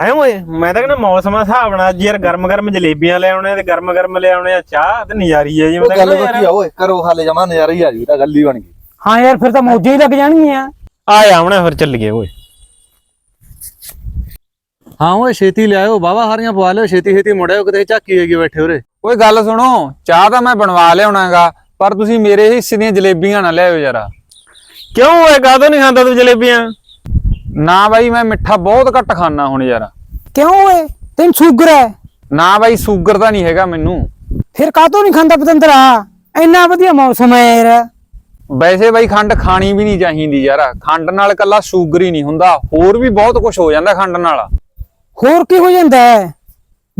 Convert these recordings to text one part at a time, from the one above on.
ਹੈ ਓਏ? ਮੈਂ ਤਾਂ ਕਹਿੰਦਾ ਮੌਸਮ ਦਾ ਹਿਸਾਬ ਨਾਲ ਯਾਰ ਗਰਮ ਗਰਮ ਜਲੇਬੀਆਂ ਲੈ ਆਉਣੇ ਤੇ ਗਰਮ ਗਰਮ ਲੈ ਆਉਣੇ ਆ ਚਾਹ ਤੇ ਨਜ਼ਾਰੀ ਹੈ ਜੀ ਮੈਂ ਉਹ ਤਾਂ ਗੱਲ ਕਹਿੰਦਾ ਬੱਕੀ ਆ ਓਏ ਕਰੋ ਹਾਲੇ ਜਮਾ ਨਜ਼ਾਰਾ ਹੀ ਆ ਜੂ ਤਾਂ ਗੱਲ ਹੀ ਬਣ ਗਈ। ਹਾਂ ਯਾਰ ਫਿਰ ਤਾਂ ਮੌਜਾਂ ਹੀ ਲੱਗ ਜਾਣਗੀਆਂ। ਆ ਆਉਣਾ ਫਿਰ ਚੱਲ ਗਏ ਓਏ। ਹਾਂ ਓਏ ਛੇਤੀ ਲਿਆਇਓ ਬਾਵਾ ਹਾਰੀਆਂ ਪਵਾ ਲਿਓ ਛੇਤੀ ਛੇਤੀ ਮੁੜਿਓ ਕਿਤੇ ਝਾਕੀ ਹੈਗੀ ਬੈਠੇ ਉਰੇ। ਓਏ ਗੱਲ ਸੁਣੋ ਚਾਹ ਤਾਂ ਮੈਂ ਬਣਵਾ ਲਿਆਉਣਾਗਾ ਪਰ ਤੁਸੀਂ ਮੇਰੇ ਹਿੱਸੇ ਦੀਆਂ ਜਲੇਬੀਆਂ ਨਾ ਲਿਆਇਓ ਯਾਰਾ ਕਿਉਂ ਓਏ ਕਾਹਤੋਂ ਨਹੀਂ ਖਾਂਦਾ ਤੂੰ ਜਲੇਬੀਆਂ? ਨਾ ਬਾਈ ਮੈਂ ਮਿੱਠਾ ਬਹੁਤ ਘੱਟ ਖਾਣਾ ਹੁਣ ਯਾਰ। ਕਿਉਂ ਓਏ? ਤੈਨੂੰ ਸ਼ੂਗਰ ਹੈ। ਨਾ ਬਾਈ ਸ਼ੂਗਰ ਤਾਂ ਨਹੀਂ ਹੈਗਾ ਮੈਨੂੰ। ਫਿਰ ਕਾਹਤੋਂ ਨਹੀਂ ਖਾਂਦਾ ਪਤੰਦਰਾ? ਇੰਨਾ ਵਧੀਆ ਮੌਸਮ ਹੈ ਯਾਰ। ਵੈਸੇ ਬਾਈ ਖੰਡ ਖਾਣੀ ਵੀ ਨਹੀਂ ਚਾਹੀਦੀ ਯਾਰ। ਖੰਡ ਨਾਲ ਕੱਲਾ ਸ਼ੂਗਰ ਹੀ ਨਹੀਂ ਹੁੰਦਾ। ਹੋਰ ਵੀ ਬਹੁਤ ਕੁਝ ਹੋ ਜਾਂਦਾ ਖੰਡ ਨਾਲ। ਹੋਰ ਕੀ ਹੋ ਜਾਂਦਾ ਹੈ?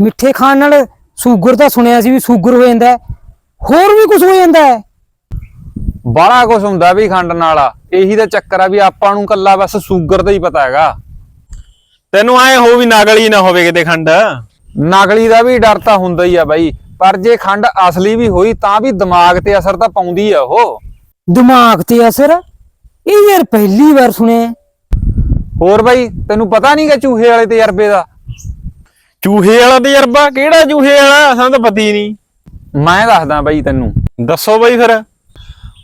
ਮਿੱਠੇ ਖਾਣ ਨਾਲ ਸ਼ੂਗਰ ਤਾਂ ਸੁਣਿਆ ਸੀ ਵੀ ਸ਼ੂਗਰ ਹੋ ਜਾਂਦਾ ਹੈ। ਹੋਰ ਵੀ ਕੁਝ ਹੋ ਜਾਂਦਾ ਹੈ। ਬਾਹਲਾ ਕੁਝ ਹੁੰਦਾ ਵੀ ਖੰਡ ਨਾਲ ਇਹੀ ਤਾਂ ਚੱਕਰ ਆ ਵੀ ਆਪਾਂ ਨੂੰ ਕੱਲਾ ਬਸ ਸ਼ੂਗਰ ਦਾ ਹੀ ਪਤਾ ਹੈਗਾ। ਤੈਨੂੰ ਐ ਹੋ ਵੀ ਨਗਲੀ ਨਾ ਹੋਵੇ ਕਿਤੇ ਖੰਡ। ਨਕਲੀ ਦਾ ਵੀ ਡਰ ਤਾਂ ਹੁੰਦਾ ਹੀ ਆ ਬਾਈ ਪਰ ਜੇ ਖੰਡ ਅਸਲੀ ਵੀ ਹੋਈ ਤਾਂ ਵੀ ਦਿਮਾਗ ਤੇ ਅਸਰ ਤਾਂ ਪਾਉਂਦੀ ਆ ਉਹ। ਦਿਮਾਗ ਤੇ ਅਸਰ? ਇਹ ਯਾਰ ਪਹਿਲੀ ਵਾਰ ਸੁਣਿਆ। ਹੋਰ ਬਾਈ ਤੈਨੂੰ ਪਤਾ ਨਹੀਂਗਾ ਚੂਹੇ ਵਾਲੇ ਤਜਰਬੇ ਦਾ? ਚੂਹੇ ਵਾਲਾ ਤਜਰਬਾ? ਕਿਹੜਾ ਚੂਹੇ ਵਾਲਾ? ਸਾਨੂੰ ਤਾਂ ਪਤਾ ਹੀ ਨਹੀਂ ਮੈਂ ਦੱਸਦਾ ਬਾਈ ਤੈਨੂੰ। ਦੱਸੋ ਬਈ ਫਿਰ।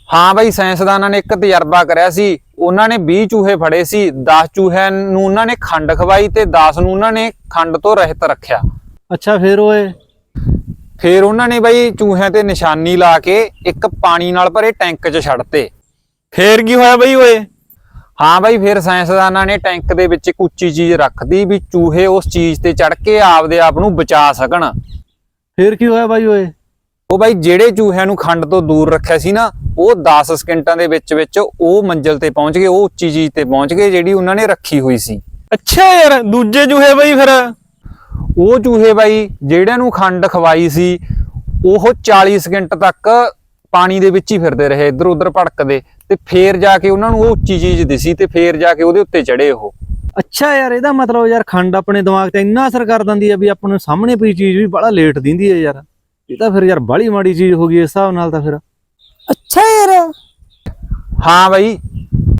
ਹਾਂ ਬਾਈ ਸਾਇੰਸਦਾਨਾਂ ਨੇ ਇੱਕ ਤਜਰਬਾ ਕਰਿਆ ਸੀ। ਉਹਨਾਂ ਨੇ 20 ਚੂਹੇ ਫੜੇ ਸੀ 10 ਚੂਹਿਆਂ ਨੂੰ ਉਹਨਾਂ ਨੇ ਖੰਡ ਖਵਾਈ ਤੇ 10 ਨੂੰ ਉਹਨਾਂ ਨੇ ਖੰਡ ਤੋਂ ਰਹਿਤ ਰੱਖਿਆ। ਅੱਛਾ ਫੇਰ ਓਏ? ਫਿਰ ਉਹਨਾਂ ਨੇ ਬਾਈ ਚੂਹਿਆਂ ਤੇ ਨਿਸ਼ਾਨੀ ਲਾ ਕੇ ਇੱਕ ਪਾਣੀ ਨਾਲ ਭਰੇ ਟੈਂਕ 'ਚ ਛੱਡਤੇ ਫੇਰ ਕੀ ਹੋਇਆ ਬਈ ਓਏ? ਹਾਂ ਬਾਈ ਫਿਰ ਸਾਇੰਸਦਾਨਾਂ ਨੇ ਟੈਂਕ ਦੇ ਵਿੱਚ ਇੱਕ ਉੱਚੀ ਚੀਜ਼ ਰੱਖਦੀ ਵੀ ਚੂਹੇ ਉਸ ਚੀਜ਼ ਤੇ ਚੜ ਕੇ ਆਪਦੇ ਆਪ ਨੂੰ ਬਚਾ ਸਕਣ। ਫੇਰ ਕੀ ਹੋਇਆ ਬਾਈ ਓਏ? ਉਹ ਬਾਈ ਜਿਹੜੇ ਚੂਹਿਆਂ ਨੂੰ ਖੰਡ ਤੋਂ ਦੂਰ ਰੱਖਿਆ ਸੀ ਨਾ ਉਹ 10 ਸਕਿੰਟਾਂ ਦੇ ਵਿੱਚ ਵਿੱਚ ਉਹ ਮੰਜ਼ਲ ਤੇ ਪਹੁੰਚ ਗਏ ਉਹ ਉੱਚੀ ਚੀਜ਼ ਤੇ ਪਹੁੰਚ ਗਏ ਜਿਹੜੀ ਉਹਨਾਂ ਨੇ ਰੱਖੀ ਹੋਈ ਸੀ। ਅੱਛਾ ਯਾਰ ਦੂਜੇ ਚੂਹੇ ਬਈ ਫਿਰ। ਉਹ ਚੂਹੇ ਬਾਈ ਜਿਹੜਿਆਂ ਨੂੰ ਖੰਡ ਖਵਾਈ ਸੀ ਉਹ 40 ਸਕਿੰਟ ਤੱਕ ਪਾਣੀ ਦੇ ਵਿੱਚ ਹੀ ਫਿਰਦੇ ਰਹੇ ਇੱਧਰ ਉੱਧਰ ਭਟਕਦੇ ਤੇ ਫੇਰ ਜਾ ਕੇ ਉਹਨਾਂ ਨੂੰ ਉਹ ਉੱਚੀ ਚੀਜ਼ ਦਿਸੀ ਤੇ ਫੇਰ ਜਾ ਕੇ ਉਹਦੇ ਉੱਤੇ ਚੜੇ ਉਹ। ਅੱਛਾ ਯਾਰ ਇਹਦਾ ਮਤਲਬ ਯਾਰ ਖੰਡ ਆਪਣੇ ਦਿਮਾਗ ਤੇ ਇੰਨਾ ਅਸਰ ਕਰ ਦਿੰਦੀ ਆ ਵੀ ਆਪਾਂ ਨੂੰ ਸਾਹਮਣੇ ਪਈ ਚੀਜ਼ ਵੀ ਬੜਾ ਲੇਟ ਦਿੰਦੀ ਹੈ ਯਾਰ। ਇਹ ਤਾਂ ਫਿਰ ਯਾਰ ਬਾਲੀ ਮਾੜੀ ਚੀਜ਼ ਹੋ ਗਈ ਇਸ ਹਿਸਾਬ ਨਾਲ ਤਾਂ ਫਿਰ। ਅੱਛਾ ਯਾਰ। ਹਾਂ ਬਾਈ।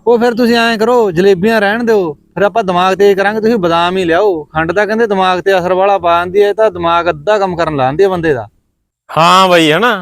ਉਹ ਫਿਰ ਤੁਸੀਂ ਐਂ ਕਰੋ ਜਲੇਬੀਆਂ ਰਹਿਣ ਦਿਓ ਫਿਰ ਆਪਾਂ ਦਿਮਾਗ ਤੇ ਕਰਾਂਗੇ ਤੁਸੀਂ ਬਦਾਮ ਹੀ ਲਿਆਓ। ਖੰਡ ਤਾਂ ਕਹਿੰਦੇ ਦਿਮਾਗ ਤੇ ਅਸਰ ਵਾਲਾ ਪਾ ਦਿੰਦੀ ਹੈ ਇਹ ਤਾਂ ਦਿਮਾਗ ਅੱਧਾ ਕੰਮ ਕਰਨ ਲਾਉਂਦੀ ਹੈ ਬੰਦੇ ਦਾ। ਹਾਂ ਬਈ ਹਨਾ?